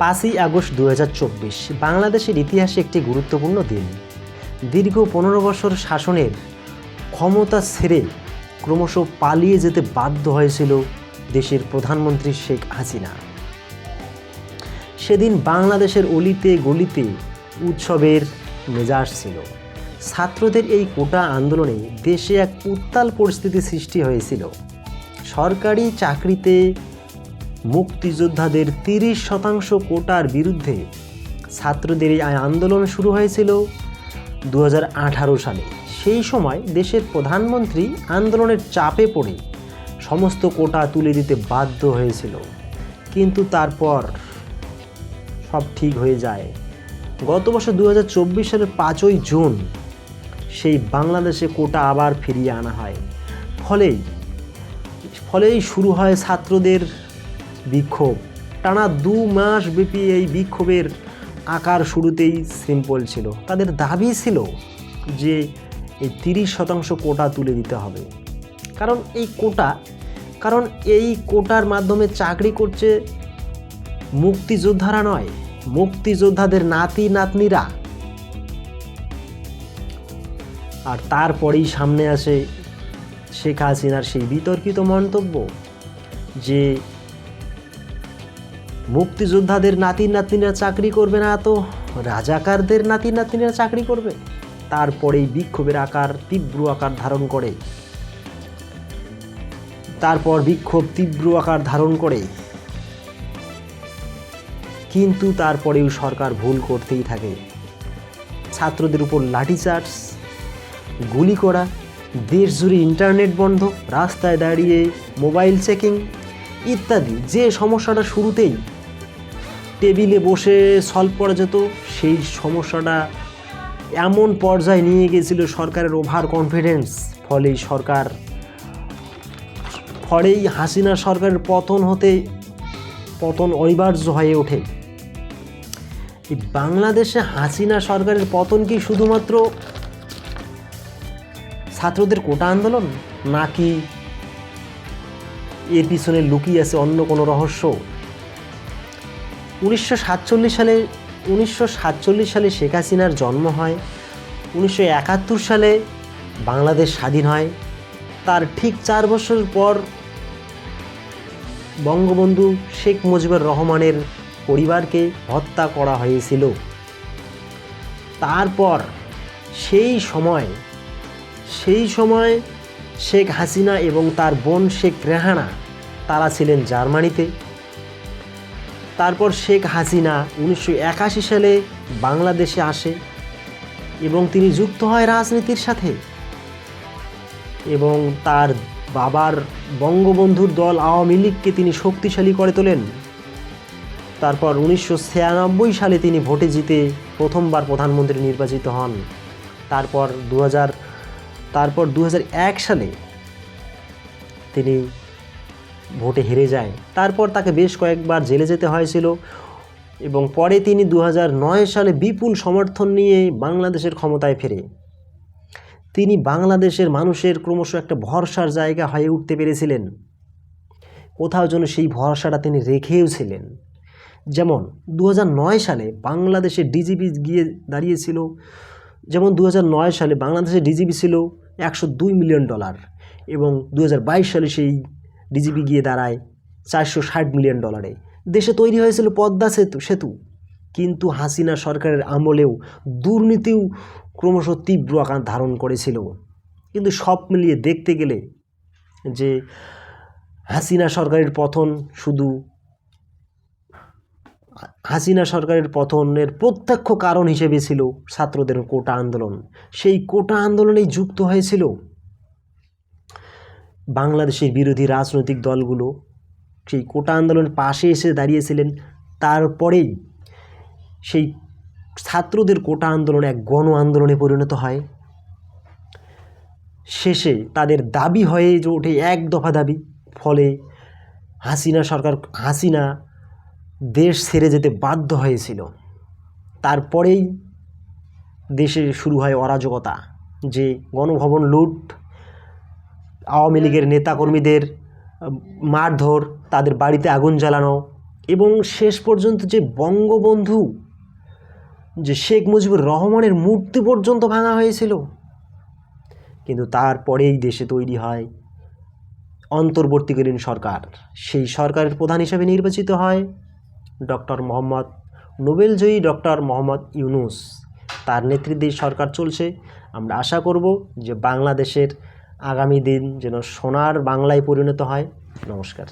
পাঁচই আগস্ট দু হাজার চব্বিশ, বাংলাদেশের ইতিহাসে একটি গুরুত্বপূর্ণ দিন। দীর্ঘ পনেরো বছর শাসনের ক্ষমতা ছেড়ে ক্রমশ পালিয়ে যেতে বাধ্য হয়েছিল দেশের প্রধানমন্ত্রী শেখ হাসিনা। সেদিন বাংলাদেশের অলিতে গলিতে উৎসবের মেজাজ ছিল। ছাত্রদের এই কোটা আন্দোলনে দেশে এক উত্তাল পরিস্থিতি সৃষ্টি হয়েছিল। সরকারি চাকরিতে মুক্তিযোদ্ধাদের তিরিশ শতাংশ কোটার বিরুদ্ধে ছাত্রদের এই আন্দোলন শুরু হয়েছিল দু হাজার আঠারো সালে। সেই সময় দেশের প্রধানমন্ত্রী আন্দোলনের চাপে পড়ে সমস্ত কোটা তুলে দিতে বাধ্য হয়েছিল। কিন্তু তারপর সব ঠিক হয়ে যায়। গত বছর দু হাজার চব্বিশ সালের পাঁচই জুন সেই বাংলাদেশে কোটা আবার ফিরিয়ে আনা হয়। ফলেই ফলেই শুরু হয় ছাত্রদের বিক্ষোভ। টানা দু মাস ব্যাপী এই বিক্ষোভের আকার শুরুতেই সিম্পল ছিল। তাদের দাবি ছিল যে এই তিরিশ শতাংশ কোটা তুলে দিতে হবে। কারণ এই কোটা, কারণ এই কোটার মাধ্যমে চাকরি করছে মুক্তিযোদ্ধারা নয়, মুক্তিযোদ্ধাদের নাতি নাতনিরা। আর তারপরেই সামনে আসে শেখ হাসিনার সেই বিতর্কিত মন্তব্য যে মুক্তিযোদ্ধাদের নাতি নাতনিরা চাকরি করবে না তো রাজাকারদের নাতি নাতনিরা চাকরি করবে? তারপরেই বিক্ষোভের আকার তীব্র আকার ধারণ করে। তারপর বিক্ষোভ তীব্র আকার ধারণ করে। কিন্তু তারপরেও সরকার ভুল করতেই থাকে। ছাত্রদের উপর লাঠিচার্জ, গুলি করা দেশ জুড়ে ইন্টারনেট বন্ধ, রাস্তায় দাঁড়িয়ে মোবাইল চেকিং ইত্যাদি যে সমস্যাটা শুরুতেই টেবিলে বসে সলভ করা যেত। সেই সমস্যাটা এমন পর্যায়ে নিয়ে গেছিল সরকারের ওভার কনফিডেন্স ফলে সরকার, ফলেই হাসিনা সরকারের পতন হতে, পতন অনিবার্য হয়ে ওঠে। বাংলাদেশে হাসিনা সরকারের পতন কি শুধুমাত্র ছাত্রদের কোটা আন্দোলন, নাকি এর পিছনে লুকিয়ে আছে অন্য কোনো রহস্য? উনিশশো সাতচল্লিশ সালে, উনিশশো সাতচল্লিশ সালে শেখ হাসিনার জন্ম হয়, উনিশশো একাত্তর সালে বাংলাদেশ স্বাধীন হয়। তার ঠিক চার বছর পর বঙ্গবন্ধু শেখ মুজিবুর রহমানের পরিবারকে হত্যা করা হয়েছিল। তারপর সেই সময় সেই সময় শেখ হাসিনা এবং তার বোন শেখ রেহানা তারা ছিলেন জার্মানিতে। তারপর শেখ হাসিনা উনিশশো একাশি সালে বাংলাদেশে আসে এবং তিনি যুক্ত হয় রাজনীতির সাথে। এবং তার বাবার বঙ্গবন্ধুর দল আওয়ামী লীগকে তিনি শক্তিশালী করে তোলেন। তারপর উনিশশো ছিয়ানব্বই সালে তিনি ভোটে জিতে প্রথমবার প্রধানমন্ত্রী নির্বাচিত হন। তারপর দু হাজার তারপর দু হাজার এক সালে তিনি ভোটে হেরে যায়। তারপর তাকে বেশ কয়েকবার জেলে যেতে হয়েছিল এবং পরে তিনি দু হাজার নয় সালে বিপুল সমর্থন নিয়ে বাংলাদেশের ক্ষমতায় ফেরে। তিনি বাংলাদেশের মানুষের ক্রমশ একটা ভরসার জায়গা হয়ে উঠতে পেরেছিলেন। কোথাও যেন সেই ভরসাটা তিনি রেখেও ছিলেন। যেমন দু হাজার নয় সালে বাংলাদেশের ডিজিপি গিয়ে দাঁড়িয়েছিল, যেমন দু হাজার নয় সালে বাংলাদেশের ডিজিপি ছিল একশো দুই মিলিয়ন ডলার এবং দু হাজার বাইশ সালে সেই ডিজিপি গিয়ে দাঁড়ায় চারশো ষাট মিলিয়ন ডলারে দেশে তৈরি হয়েছিল পদ্মা সেতু সেতু। কিন্তু হাসিনা সরকারের আমলেও দুর্নীতিও ক্রমশ তীব্র আকার ধারণ করেছিল। কিন্তু সব মিলিয়ে দেখতে গেলে যে হাসিনা সরকারের পতন শুধু হাসিনা সরকারের পতনের প্রত্যক্ষ কারণ হিসেবে ছিল ছাত্রদের কোটা আন্দোলন। সেই কোটা আন্দোলনেই যুক্ত হয়েছিল বাংলাদেশের বিরোধী রাজনৈতিক দলগুলো সেই কোটা আন্দোলনের পাশে এসে দাঁড়িয়েছিলেন। তারপরেই সেই ছাত্রদের কোটা আন্দোলন এক গণ আন্দোলনে পরিণত হয়। শেষে তাদের দাবি হয়ে যে ওঠে এক দফা দাবি, ফলে হাসিনা সরকার, হাসিনা দেশ ছেড়ে যেতে বাধ্য হয়েছিল। তারপরেই দেশে শুরু হয় অরাজকতা, যে গণভবন লুট আওয়ামী লীগের নেতাকর্মীদের মারধর, তাদের বাড়িতে আগুন জ্বালানো এবং শেষ পর্যন্ত যে বঙ্গবন্ধু, যে শেখ মুজিবুর রহমানের মূর্তি পর্যন্ত ভাঙা হয়েছিল। কিন্তু তারপরেই দেশে তৈরি হয় অন্তর্বর্তীকালীন সরকার। সেই সরকারের প্রধান হিসেবে নির্বাচিত হয় ডক্টর মোহাম্মদ নোবেলজয়ী ডক্টর মোহাম্মদ ইউনুস। তার নেতৃত্বে সরকার চলছে। আমরা আশা করব যে বাংলাদেশের আগামী দিন যেন সোনার বাংলায় পরিণত হয়। নমস্কার।